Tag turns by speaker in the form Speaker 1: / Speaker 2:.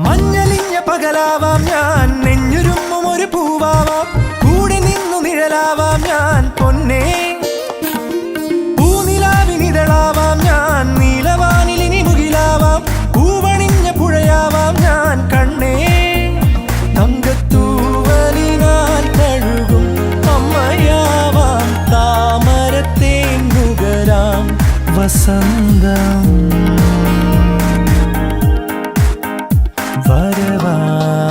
Speaker 1: മഞ്ഞലിഞ്ഞ പകലാവാം ഞാൻ നെഞ്ഞുരുമ്മും ഒരു പൂവാവാം. കൂടെ നിന്നു നിഴലാവാം ഞാൻ പൊന്നേ. പൂനിലാവിനിതളാവാം ഞാൻ നീലവാനിലിനി മുകിലാവാം. പൂവണിഞ്ഞ പുഴയാവാം ഞാൻ കണ്ണേ. തങ്കത്തൂവലിനാൽ കഴുകും അമ്മയാവാം താമരത്തേൻ നുകരാം വസന്തം 我は